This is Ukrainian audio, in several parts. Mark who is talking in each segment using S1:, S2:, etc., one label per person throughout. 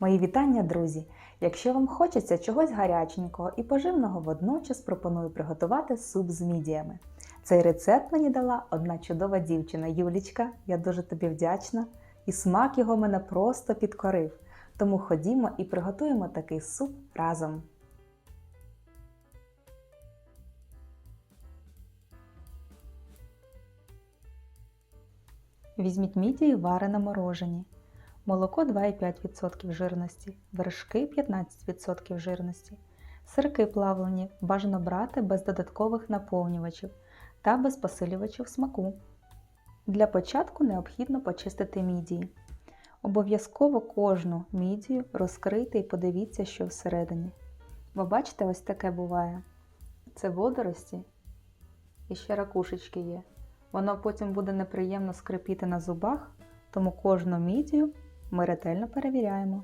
S1: Мої вітання, друзі! Якщо вам хочеться чогось гаряченького і поживного водночас пропоную приготувати суп з мідіями. Цей рецепт мені дала одна чудова дівчина Юлічка. Я дуже тобі вдячна. І смак його мене просто підкорив. Тому ходімо і приготуємо такий суп разом. Візьміть мідії варене морожені, молоко 2,5% жирності, вершки 15% жирності, сирки плавлені бажано брати без додаткових наповнювачів та без посилювачів смаку. Для початку необхідно почистити мідії. Обов'язково кожну мідію розкрийте і подивіться, що всередині. Ви бачите, ось таке буває. Це водорості і ще ракушечки є. Воно потім буде неприємно скрипіти на зубах, тому кожну мідію ми ретельно перевіряємо.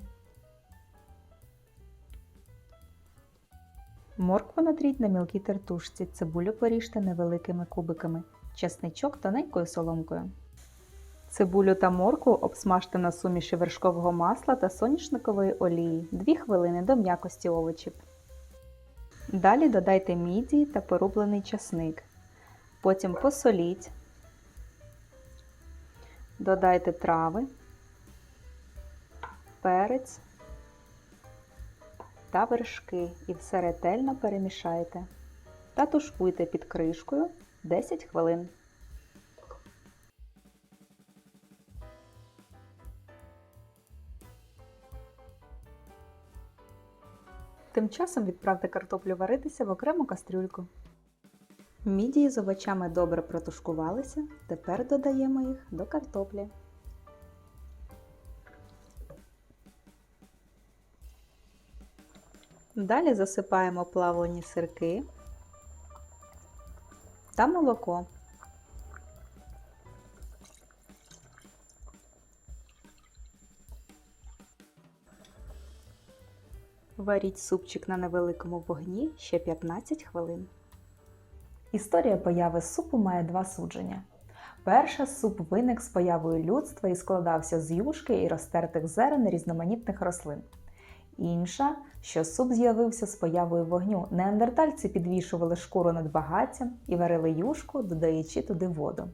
S1: Моркву натріть на мілкій тертушці, цибулю поріжте невеликими кубиками, чесничок тоненькою соломкою. Цибулю та моркву обсмажте на суміші вершкового масла та соняшникової олії 2 хвилини до м'якості овочів. Далі додайте мідії та порублений часник. Потім посоліть, додайте трави, перець та вершки і все ретельно перемішайте та тушкуйте під кришкою 10 хвилин. Тим часом відправте картоплю варитися в окрему кастрюльку. Мідії з овочами добре протушкувалися, тепер додаємо їх до картоплі. Далі засипаємо плавлені сирки та молоко. Варіть супчик на невеликому вогні ще 15 хвилин. Історія появи супу має два судження. Перша суп виник з появою людства і складався з юшки і розтертих зерен різноманітних рослин. Інша, що суп з'явився з появою вогню. Неандертальці підвішували шкуру над багаттям і варили юшку, додаючи туди воду.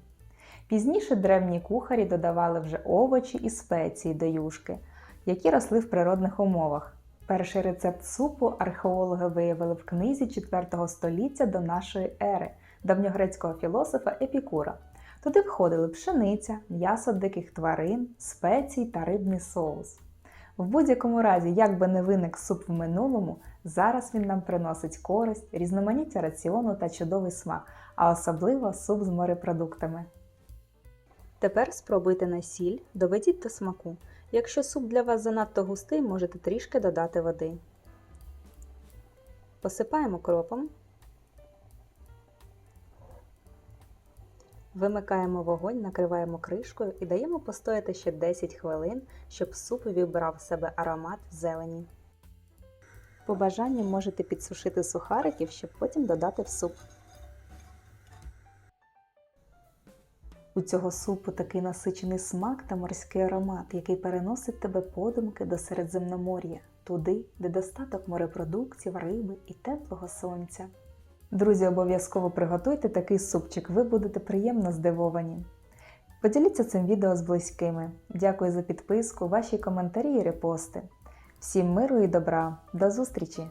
S1: Пізніше древні кухарі додавали вже овочі і спеції до юшки, які росли в природних умовах. Перший рецепт супу археологи виявили в книзі 4 століття до нашої ери давньогрецького філософа Епікура. Туди входили пшениця, м'ясо диких тварин, спеції та рибний соус. В будь-якому разі, як би не виник суп в минулому, зараз він нам приносить користь, різноманіття раціону та чудовий смак, а особливо суп з морепродуктами. Тепер спробуйте на сіль, доведіть до смаку. Якщо суп для вас занадто густий, можете трішки додати води. Посипаємо кропом. Вимикаємо вогонь, накриваємо кришкою і даємо постояти ще 10 хвилин, щоб суп вібрав в себе аромат зелені. По бажанню можете підсушити сухариків, щоб потім додати в суп. У цього супу такий насичений смак та морський аромат, який переносить тебе подумки до Середземномор'я, туди, де достаток морепродуктів, риби і теплого сонця. Друзі, обов'язково приготуйте такий супчик, ви будете приємно здивовані. Поділіться цим відео з близькими. Дякую за підписку, ваші коментарі і репости. Всім миру і добра. До зустрічі!